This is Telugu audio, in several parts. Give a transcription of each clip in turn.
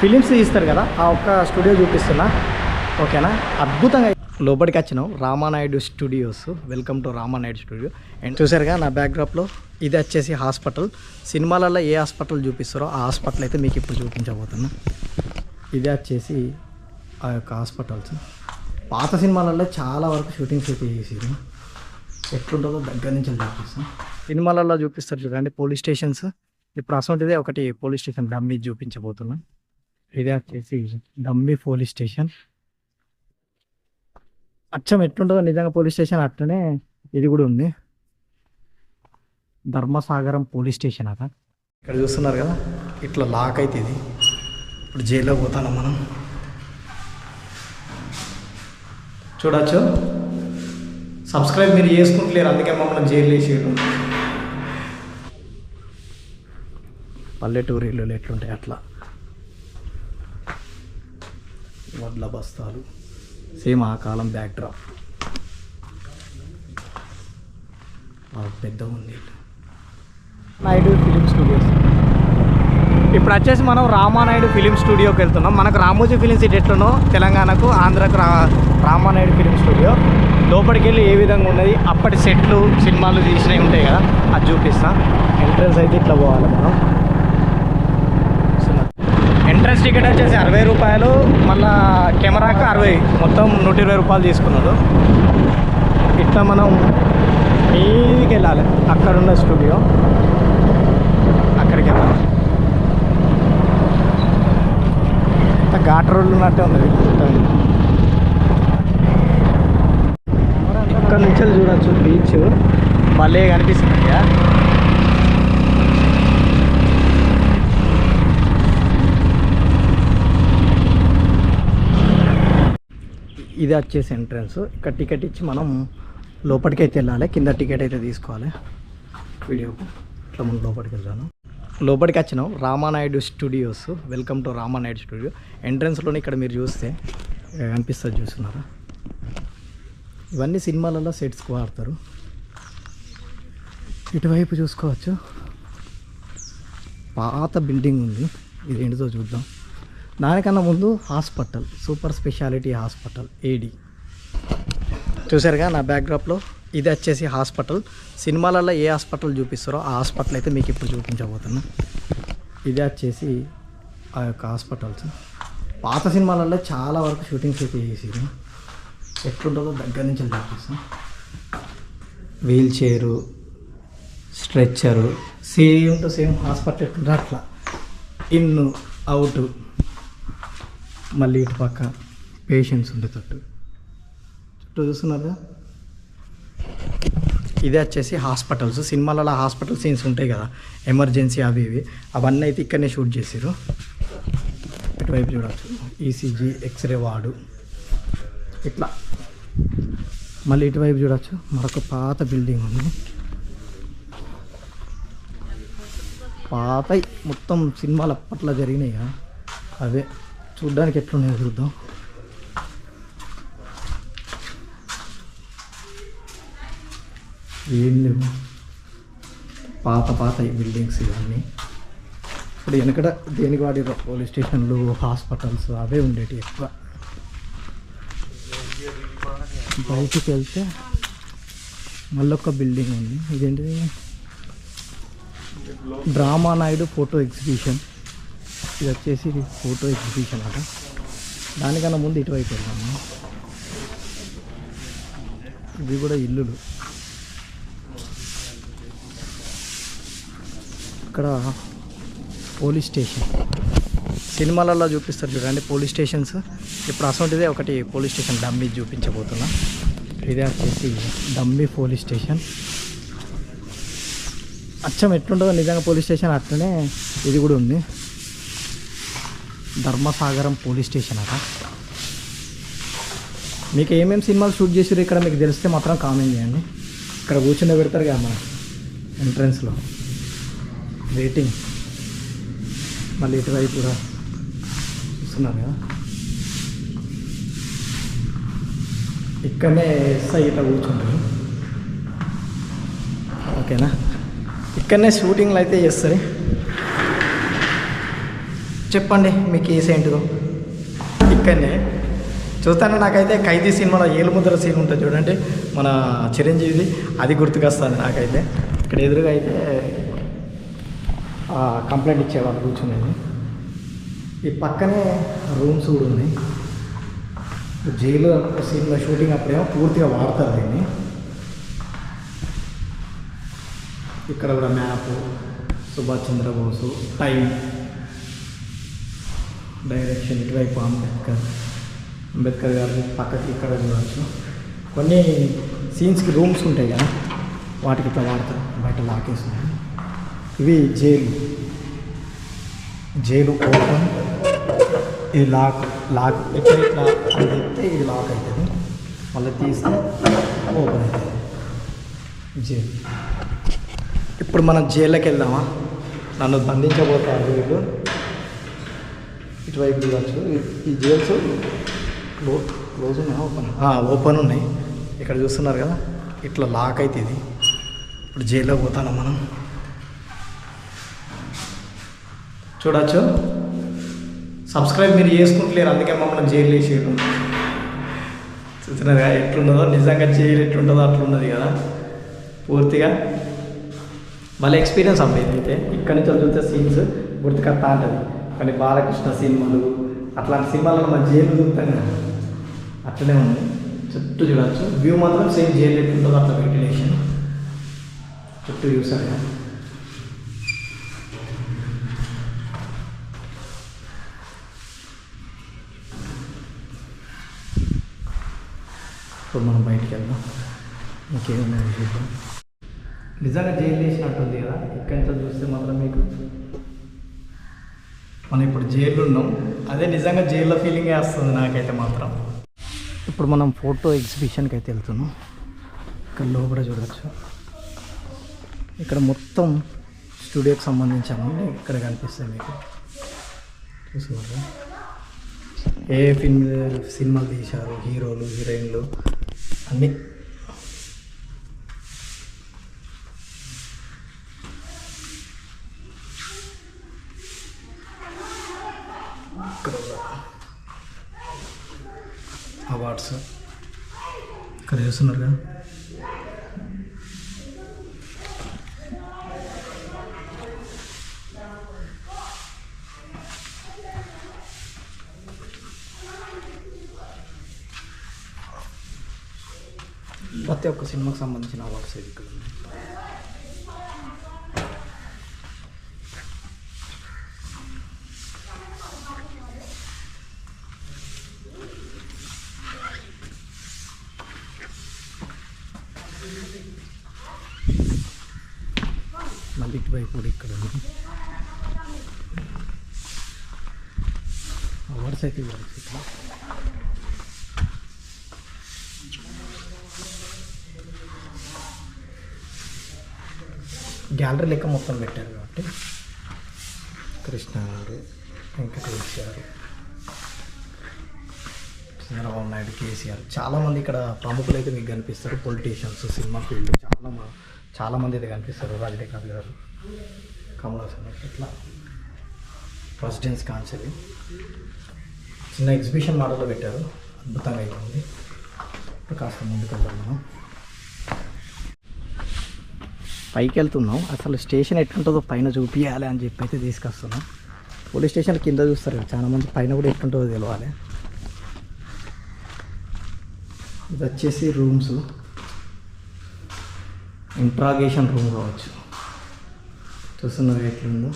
ఫిలిమ్స్ తీస్తారు కదా ఆ ఒక్క స్టూడియో చూపిస్తున్నా. ఓకేనా? అద్భుతంగా లోపలికి వచ్చినాం. Ramanaidu studios. Welcome to Ramanaidu studio. And చూసారుగా నా బ్యాక్డ్రాప్లో ఇది వచ్చేసి హాస్పిటల్. సినిమాలలో ఏ హాస్పిటల్ చూపిస్తారో ఆ హాస్పిటల్ అయితే మీకు ఇప్పుడు చూపించబోతున్నా. ఇది వచ్చేసి ఆ యొక్క హాస్పిటల్స్. పాత సినిమాలలో చాలా వరకు షూటింగ్స్ అయితే చేసేది. ఎట్లుంటుందో దగ్గర నుంచి చూపిస్తాం. సినిమాలలో చూపిస్తారు చూడండి పోలీస్ స్టేషన్స్. ఇప్పుడు అసలు ఒకటి పోలీస్ స్టేషన్ డమ్మీ చూపించబోతున్నాను ఇది వచ్చేసి డమ్మీ పోలీస్ స్టేషన్. అచ్చం ఎట్లుంటుందో నిజంగా పోలీస్ స్టేషన్ అట్లనే ఇది కూడా ఉంది. ధర్మసాగరం పోలీస్ స్టేషన్ అట. ఇక్కడ చూస్తున్నారు కదా ఇట్లా లాక్ అయితే ఇది. ఇప్పుడు జైల్లో పోతాను మనం. చూడచ్చు. సబ్స్క్రైబ్ మీరు చేసుకుంటలేరు అందుకే మమ్మల్ని జైలు వేసారు పల్లెటూరు ఇల్లు ఎట్లుంటాయి అట్లా. వడ్ల బస్తాలు. సేమ్ ఆ కాలం బ్యాక్ డ్రాప్ పెద్ద ఉంది. నాయుడు ఫిలిం స్టూడియోస్ ఇప్పుడు వచ్చేసి మనం రామానాయుడు ఫిలిం స్టూడియోకి వెళ్తున్నాం. మనకు రామోజీ ఫిలిం సిటీ ఎట్లునో తెలంగాణకు ఆంధ్రకు రా రామానాయుడు ఫిలిం స్టూడియో లోపలికి వెళ్ళి ఏ విధంగా ఉన్నది? అప్పటి సెట్లు సినిమాలు తీసినవి ఉంటాయి కదా అది చూపిస్తా. ఎంట్రన్స్ అయితే ఇట్లా పోవాలి మనం. ఎంట్రన్స్ టికెట్ వచ్చేసి అరవై రూపాయలు మళ్ళా కెమెరాకి అరవై. మొత్తం నూట ఇరవై రూపాయలు తీసుకున్నాడు. ఇట్లా మనం మీదికి వెళ్ళాలి. అక్కడున్న స్టూడియో. అక్కడికి వెళ్ళాలి. ఘాట్ రోడ్లు ఉన్నట్టే ఉంది ఇక్కడ నుంచి చూడొచ్చు బీచ్. భలే కనిపిస్తుంది ఇది వచ్చేసి ఎంట్రన్స్. ఇక్కడ టికెట్ ఇచ్చి మనం లోపలికి అయితే వెళ్ళాలి. కింద టికెట్ అయితే తీసుకోవాలి. వీడియోకు ఇట్లా మనం లోపలికి వెళ్తాను లోపలికి వచ్చినాం. Ramanaidu studios. Welcome to Ramanaidu studio. ఎంట్రన్స్లోనే ఇక్కడ మీరు చూస్తే అనిపిస్తుంది కనిపిస్తుంది చూస్తున్నారా? ఇవన్నీ సినిమాలలో సెట్స్కి వాడతారు. ఇటువైపు చూసుకోవచ్చు. పాత బిల్డింగ్ ఉంది. ఇది ఏంటిదో చూద్దాం. దానికన్నా ముందు హాస్పిటల్ సూపర్ స్పెషాలిటీ హాస్పిటల్ ఏడి చూసారుగా నా బ్యాక్డ్రాప్లో ఇది వచ్చేసి హాస్పిటల్. సినిమాలలో ఏ హాస్పిటల్ చూపిస్తారో ఆ హాస్పిటల్ అయితే మీకు ఇప్పుడు చూపించబోతున్నా. ఇది వచ్చేసి ఆ యొక్క హాస్పిటల్స్. పాత సినిమాలలో చాలా వరకు షూటింగ్స్ అయితే చేసారు ఎట్లుంటుందో దగ్గర నుంచి చూపిస్తాం. Wheel chair stretcher same to same hospital అట్లా. In out. మళ్ళీ ఇటు పక్క పేషెంట్స్ ఉండేటట్టు చుట్టూ చూస్తున్నారుగా? ఇదే వచ్చేసి హాస్పిటల్స్. సినిమాలలో హాస్పిటల్ సీన్స్ ఉంటాయి కదా ఎమర్జెన్సీ అవి ఇవి. అవన్నీ అయితే ఇక్కడనే షూట్ చేశారు ఇటువైపు చూడవచ్చు ఈసీజీ ఎక్స్రే వార్డు. ఇట్లా. మళ్ళీ ఇటువైపు చూడవచ్చు మరొక పాత బిల్డింగ్ ఉంది. పాత మొత్తం సినిమాలు అప్పట్లో జరిగినాయి కదా. అవే. చూడ్డానికి ఎట్లున్నాయో చూద్దాం. ఏం లేవు పాత పాత బిల్డింగ్స్ ఇవన్నీ. ఇప్పుడు వెనకట దేనికి వాడి పోలీస్ స్టేషన్లు హాస్పిటల్స్ అవే ఉండేవి ఎక్కువ. బయటికి వెళ్తే మళ్ళొక బిల్డింగ్ ఉంది. ఇదేంటిది? Rama Naidu photo exhibition. ఇది వచ్చేసి ఇది ఫోటో ఎగ్జిబిషన్ అట. దానికన్నా ముందు ఇటువైపు వెళ్దాము ఇవి కూడా ఇల్లులు. ఇక్కడ పోలీస్ స్టేషన్. సినిమాలలో చూపిస్తారు చూడండి పోలీస్ స్టేషన్స్. ఇప్పుడు అసొంటిదే ఒకటి పోలీస్ స్టేషన్ డమ్మీ చూపించబోతున్నా. ఇదే వచ్చేసి డమ్మీ పోలీస్ స్టేషన్. అచ్చం ఎట్లుంటుందో నిజంగా పోలీస్ స్టేషన్ అట్లనే ఇది కూడా ఉంది. ధర్మసాగరం పోలీస్ స్టేషన్ అట. మీకు ఏమేమి సినిమాలు షూట్ చేసారు ఇక్కడ మీకు తెలిస్తే మాత్రం కామెంట్ చేయండి. ఇక్కడ కూర్చుని పెడతారు కదా మన ఎంట్రన్స్లో. వెయిటింగ్ మళ్ళీ ఇటువైపు కూడా చూస్తున్నారు కదా. ఇక్కడనే ఎస్ఐ ఇట్లా కూర్చుంటారు. ఓకేనా? ఇక్కడనే షూటింగ్లు అయితే చేస్తారు. చెప్పండి మీ కేసు ఏంటిదో ఇక్కడనే. చూస్తాను నాకైతే ఖైదీ సినిమాలో ఏలుముద్ర సీన్ ఉంటుంది చూడండి. మన చిరంజీవిది అది గుర్తుకొస్తుంది నాకైతే. ఇక్కడ ఎదురుగా అయితే కంప్లైంట్ ఇచ్చేవాళ్ళు కూర్చునేది ఈ పక్కనే రూమ్స్ కూడా ఉన్నాయి జైలు సినిమా షూటింగ్ అప్పుడేమో పూర్తిగా వాడతారు దీన్ని. ఇక్కడ కూడా map Subhash Chandrabose time direction ఇటువైపు అంబేద్కర్. అంబేద్కర్ గారు పక్కకి ఇక్కడ చూడవచ్చు కొన్ని సీన్స్కి రూమ్స్ ఉంటాయి కదా వాటికి ఇట్లా వాడతారు బయట లాకేసి ఇవి జైలు. Jail open. ఇది లాక్ లాక్ ఇట్లా ఇట్లా అది చెప్తే ఇది లాక్ అవుతుంది. మళ్ళీ తీస్తే ఓపెన్ అవుతుంది. జైలు. ఇప్పుడు మనం జైల్లోకి వెళ్దామా? నన్ను బంధించబోతారు వీళ్ళు. ఇటువైపు చూడవచ్చు ఈ- జేల్స్ క్లో క్లోజ్ ఉన్నాయా? ఓపెన్ ఓపెన్ ఉన్నాయి. ఇక్కడ చూస్తున్నారు కదా ఇట్లా లాక్ అయితే ఇది. ఇప్పుడు జైల్లో పోతాను మనం? చూడవచ్చు సబ్స్క్రైబ్ మీరు చేసుకుంటలేరు అందుకే మమ్మల్ని జైలు వేసేయడం చూస్తున్నారు కదా ఎట్లున్నదో నిజంగా జైలు ఎట్లుంటుందో అట్లున్నది కదా. పూర్తిగా. వాళ్ళ ఎక్స్పీరియన్స్ అమ్మాయి అయితే ఇక్కడ నుంచి చూస్తే సీన్స్ గుర్తుకొస్తా ఉంటుంది. కొన్ని బాలకృష్ణ సినిమాలు అట్లాంటి సినిమాలను మన జైలు చూస్తాం కదా అట్లనే ఉంది. చుట్టూ చూడవచ్చు వ్యూ మాత్రం సేమ్ జైలు ఎట్లుంటుందో అట్లా వెంటిలేషన్ చుట్టూ చూసారు కదా. ఇప్పుడు మనం బయటికి వెళ్దాం. ఇంకేమున్నాయో చూద్దాం నిజంగా జైలు వేసినట్టుంది కదా. ఇక్కడి నుంచి చూస్తే మాత్రం మనం ఇప్పుడు జైల్లో ఉన్నాం. అదే నిజంగా జైల్లో ఫీలింగే వస్తుంది నాకైతే మాత్రం. ఇప్పుడు మనం ఫోటో ఎగ్జిబిషన్కి అయితే వెళ్తున్నాం. ఇక్కడ లోపల చూడవచ్చు ఇక్కడ మొత్తం స్టూడియోకి సంబంధించామండి ఇక్కడ కనిపిస్తాయి మీకు. చూస్తున్నారు? ఏ ఫిల్మ్ సినిమాలు తీశారు? హీరోలు హీరోయిన్లు అన్నీ ఇక్కడ అవార్డ్స్ ఇక్కడ చూస్తున్నారు కదా ప్రతి ఒక్క సినిమాకి సంబంధించిన అవార్డ్స్ ఇవి ఇక్కడ మళ్ళీ ఇటువైపు కూడా ఇక్కడ ఉంది. అయితే ఇక్కడ గ్యాలరీ లెక్క మొత్తం పెట్టారు కాబట్టి కృష్ణ గారు వెంకటేష్ గారు చంద్రబాబు నాయుడు కేసీఆర్ చాలామంది ఇక్కడ ప్రముఖులు అయితే మీకు కనిపిస్తారు. పొలిటీషియన్స్ సినిమా ఫీల్డ్ చాలా చాలామంది అయితే కనిపిస్తారు రజనీకాంత్ గారు కమల్ ఇట్లా. ప్రెసిడెంట్స్ కాన్సెల్ చిన్న ఎగ్జిబిషన్ మోడల్లో పెట్టారు. అద్భుతంగా అయితే ఉంది ఇప్పుడు కాస్త ముందుకు వెళ్దాం మనం. పైకి వెళ్తున్నాం అసలు స్టేషన్ ఎట్లుంటుందో పైన చూపించాలి అని చెప్పి అయితే తీసుకొస్తున్నాం. పోలీస్ స్టేషన్ కింద చూస్తారు కదా పైన కూడా ఎట్లుంటుందో తెలియాలి ఇది వచ్చేసి రూమ్స్. ఇంట్రాగేషన్ రూమ్ కావచ్చు. చూస్తున్నారు ఎట్లుందో.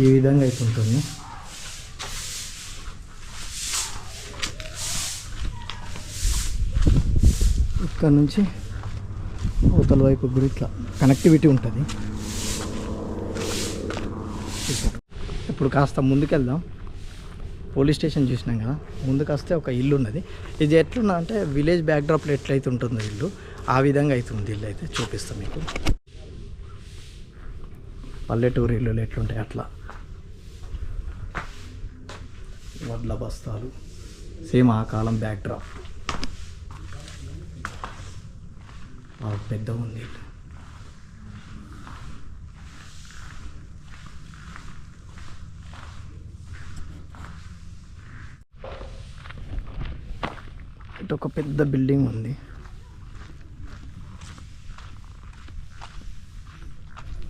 ఈ విధంగా అయితే ఉంటుంది. ఇక్కడ నుంచి అవతల వైపు గుడి ఇట్లా కనెక్టివిటీ ఉంటుంది. ఇప్పుడు కాస్త ముందుకెళ్దాం. పోలీస్ స్టేషన్ చూసినాం కదా. ముందుకు వస్తే ఒక ఇల్లు ఉన్నది. ఇది ఎట్లున్నా అంటే విలేజ్ బ్యాక్డ్రాప్లో ఎట్లయితే ఉంటుందో ఇల్లు ఆ విధంగా అవుతుంది ఇల్లు అయితే చూపిస్తాం మీకు. పల్లెటూరు ఇల్లులు ఎట్లుంటాయి అట్లా. వడ్ల బస్తాలు సేమ్ ఆ కాలం బ్యాక్డ్రాప్ పెద్ద ఉంది ఇల్లు. ఇటు ఒక పెద్ద బిల్డింగ్ ఉంది.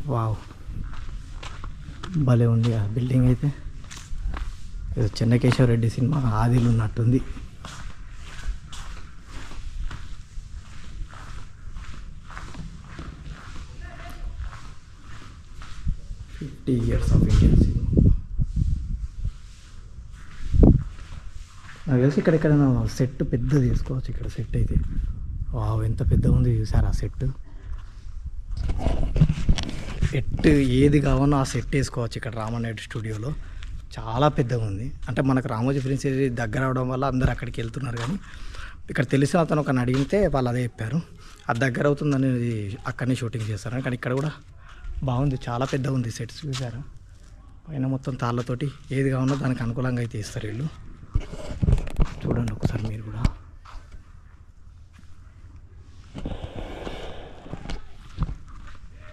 వావ్. భలే ఉంది ఆ బిల్డింగ్ అయితే. ఏదో చెన్నకేశ్వర రెడ్డి సినిమా ఆదిలు ఉన్నట్టుంది. Fifty years of Indians. Cinema ఇక్కడ ఎక్కడైనా సెట్ పెద్ద తీసుకోవచ్చు ఇక్కడ సెట్ అయితే. వావ్ ఎంత పెద్ద ఉంది ఆ సెట్? సెట్ ఏది కావాలో ఆ సెట్ వేసుకోవచ్చు ఇక్కడ రామనాయుడు స్టూడియోలో. చాలా పెద్దగా ఉంది. అంటే మనకు రామోజీ ఫిలిం సిటీ దగ్గర అవడం వల్ల అందరు అక్కడికి వెళ్తున్నారు కానీ ఇక్కడ తెలిసిన అతను ఒకని అడిగితే వాళ్ళు అదే చెప్పారు. అది దగ్గర అవుతుందని అక్కడనే షూటింగ్ చేస్తారు కానీ ఇక్కడ కూడా బాగుంది. చాలా పెద్దగా ఉంది సెట్స్ చూసారు? పైన మొత్తం తాళ్ళతోటి ఏది కావాలో దానికి అనుకూలంగా అయితే ఇస్తారు వీళ్ళు. చూడండి ఒకసారి మీరు కూడా.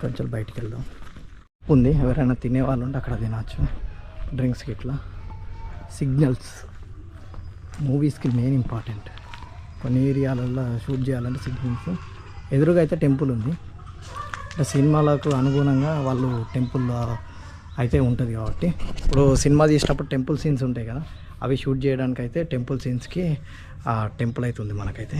కొంచెం బయటికి వెళ్దాం. ఉంది ఎవరైనా తినే వాళ్ళు ఉంటే అక్కడ తినచ్చు. డ్రింక్స్కి ఇట్లా సిగ్నల్స్. మూవీస్కి మెయిన్ ఇంపార్టెంట్ కొన్ని ఏరియాలలో షూట్ చేయాలంటే సిగ్నల్స్ ఎదురుగా అయితే టెంపుల్ ఉంది. అంటే సినిమాలకు అనుగుణంగా వాళ్ళు టెంపుల్ అయితే ఉంటుంది కాబట్టి. ఇప్పుడు సినిమా తీసినప్పుడు టెంపుల్ సీన్స్ ఉంటాయి కదా. అవి షూట్ చేయడానికి అయితే టెంపుల్ సీన్స్కి ఆ టెంపుల్ అయితే ఉంది మనకైతే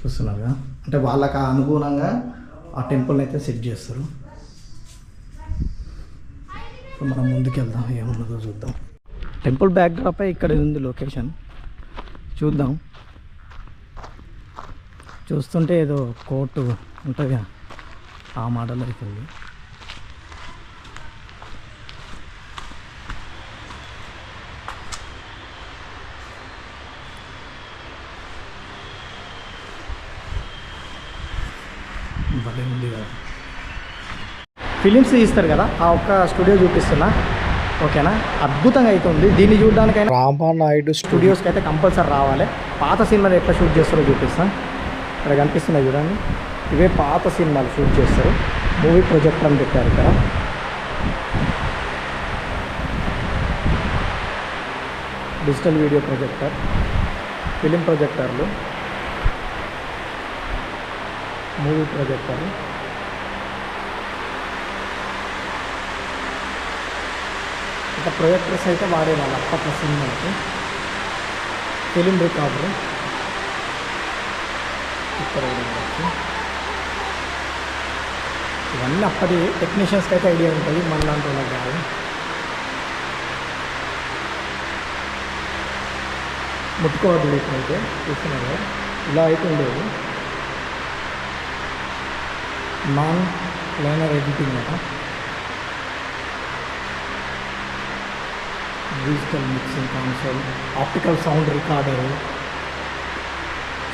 చూస్తున్నారుగా అంటే వాళ్ళకి అనుగుణంగా ఆ టెంపుల్ని అయితే సెట్ చేస్తారు. సో మనం ముందుకెళ్దాం ఏమున్నదో చూద్దాం. టెంపుల్ బ్యాక్డ్రాప్ ఇక్కడ ఉంది లొకేషన్. చూద్దాం. చూస్తుంటే ఏదో కోర్టు ఉంటుంది కదా, ఆ మోడల్ అవుతుంది భలే ఉంది కదా. ఫిలిమ్స్ తీస్తారు కదా ఆ ఒక్క స్టూడియో చూపిస్తున్నా. ఓకేనా? అద్భుతంగా అవుతుంది దీన్ని చూడడానికైనా రామానాయుడు స్టూడియోస్కి అయితే కంపల్సరీ రావాలి. పాత సినిమాలు ఎట్లా షూట్ చేస్తారో చూపిస్తాను ఇక్కడ కనిపిస్తున్నాయి చూడండి. ఇవే పాత సినిమాలు షూట్ చేస్తారు. మూవీ ప్రొజెక్టర్ అని పెట్టారు ఇక్కడ. డిజిటల్ వీడియో ప్రొజెక్టర్ ఫిలిం ప్రొజెక్టర్లు. మూవీ ప్రొజెక్టర్ ఇంకా ప్రొజెక్టర్స్ అయితే వాడేవాళ్ళు అప్పట్లో సినిమాకి ఫిలిం రికార్డర్. ఇక్కడ ఇవన్నీ అప్పటి టెక్నీషియన్స్కి అయితే ఐడియా ఉంటుంది మన లాంటి వాళ్ళకి కాదు ముట్టుకోవద్దు ఇప్పుడైతే చూస్తున్నారు ఇలా అయితే ఉండేది. నాన్ లైనర్ ఎడిటింగ్ అట digital mixing console optical sound recorder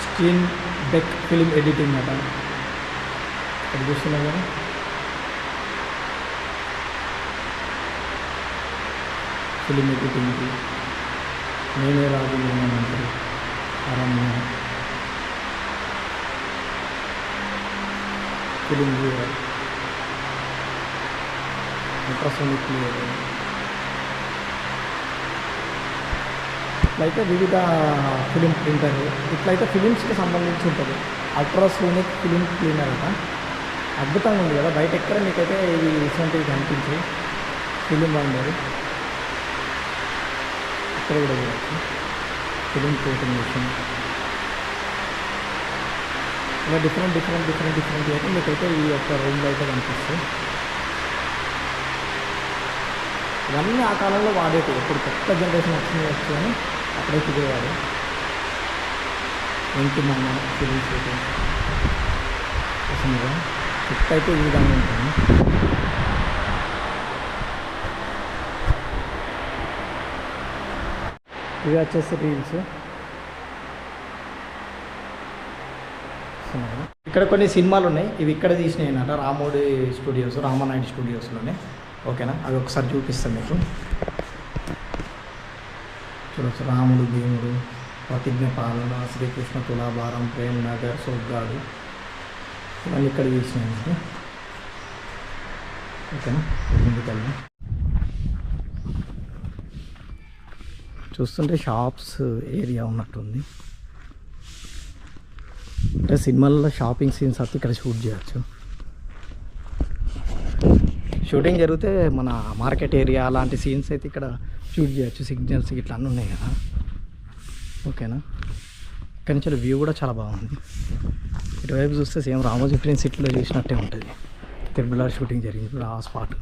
screen deck film editing అట ఇక్కడ చూస్తున్నా కదా ఫిలిం ఎడిటింగ్కి నేనే రాజు మంత్రి అరణ్య ఫిలిం వ్యూవర్ అల్ట్రాసోనిక్ ప్లేయర్ ఇట్లయితే వివిధ ఫిలిం ప్రింటర్ ఇట్లయితే ఫిలిమ్స్కి సంబంధించి ఉంటుంది. అల్ట్రాసోనిక్ ఫిలిం క్లీనర్ అంట. అద్భుతంగా ఉంది కదా. బయట ఎక్కడ మీకైతే ఇది ఇటువంటివి కనిపించి ఫిలిం వండర్ ఇక్కడ కూడా చూడవచ్చు ఫిలిం ప్రింటింగ్ మిషన్ ఇలా డిఫరెంట్ డిఫరెంట్ డిఫరెంట్ డిఫరెంట్ అయితే మీకైతే ఈ యొక్క రూమ్లో అయితే కనిపిస్తాయి. ఇవన్నీ ఆ కాలంలో వాడేటి ఇప్పుడు కొత్త జనరేషన్ వచ్చింది వచ్చి అని అప్పుడైతే ఇదేవాడు వెంకి మామ ఫిలిం షూటింగ్ ఫిఫ్త్ అయితే ఈ విధంగా ఉంటుంది. ఇవి వచ్చేసి రీల్స్ ఇక్కడ కొన్ని సినిమాలు ఉన్నాయి ఇవి ఇక్కడ తీసినాయి అన్నమాట. రామోడి స్టూడియోస్ రామానాయుడు స్టూడియోస్లోనే. ఓకేనా? అవి ఒకసారి చూపిస్తాను మీకు. చూడొచ్చు. రాముడు భీముడు ప్రతిజ్ఞ పాలన శ్రీకృష్ణ తులాభారం ప్రేమ్ నగర్ సోగ్గాడు. ఇవన్నీ ఇక్కడ తీసినాయి ఓకేనా? ముందుకెళ్ళి చూస్తుంటే షాప్స్ ఏరియా ఉన్నట్టుంది. అంటే సినిమాల్లో షాపింగ్ సీన్స్ అయితే ఇక్కడ షూట్ చేయొచ్చు. షూటింగ్ జరిగితే మన మార్కెట్ ఏరియా అలాంటి సీన్స్ అయితే ఇక్కడ షూట్ చేయొచ్చు. సిగ్నల్స్ ఇట్లా అన్నీ ఉన్నాయి కదా. ఓకేనా? ఇక్కడ నుంచి వ్యూ కూడా చాలా బాగుంది. ఇటువైపు చూస్తే సేమ్ రామోజీ ఫిలిం సిటీలో చూసినట్టే ఉంటుంది. తిరుమల షూటింగ్ జరిగింది ఇప్పుడు ఆ స్పాట్.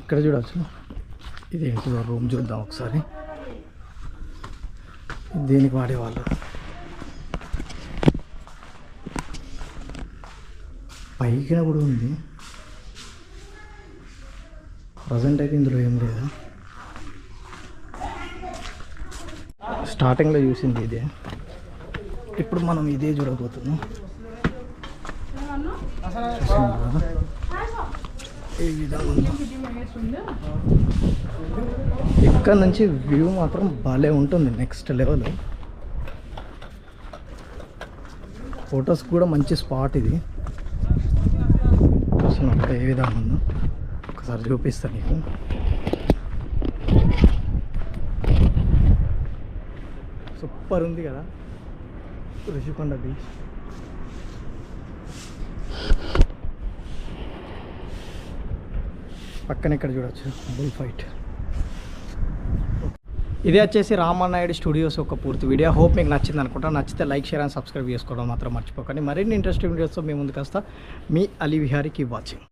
ఇక్కడ చూడవచ్చు ఇది ఏంటిదో రూమ్ చూద్దాం ఒకసారి. దీనికి వాడేవాళ్ళు పైకిన కూడా ఉంది. ప్రజెంట్ అయితే ఇందులో ఏం లేదు. స్టార్టింగ్లో చూసింది ఇదే. ఇప్పుడు మనం ఇదే చూడబోతున్నాం. చూసింది? కదా ఈ ఇక్కడ నుంచి వ్యూ మాత్రం భలే ఉంటుంది నెక్స్ట్ లెవెల్ ఫొటోస్ కూడా మంచి స్పాట్ ఇది. చూస్తున్నాం ఏ విధంగా ఉందో. ఒకసారి చూపిస్తాను నీకు. సూపర్ ఉంది కదా. ఋషికొండ బీచ్ పక్కన ఇక్కడ చూడొచ్చు. బుల్ ఫైట్ ఇదే వచ్చేసి రామానాయుడు స్టూడియోస్ ఒక పూర్తి వీడియో. హోప్ మీకు నచ్చింది అనుకుంటా. నచ్చితే లైక్ షేర్ అండ్ సబ్స్క్రైబ్ చేసుకోవడం మాత్రం మర్చిపోకండి. మరిన్ని ఇంట్రెస్టింగ్ వీడియోస్తో మీ ముందుకు వస్తా. మీ అలీ విహారీకి వాచింగ్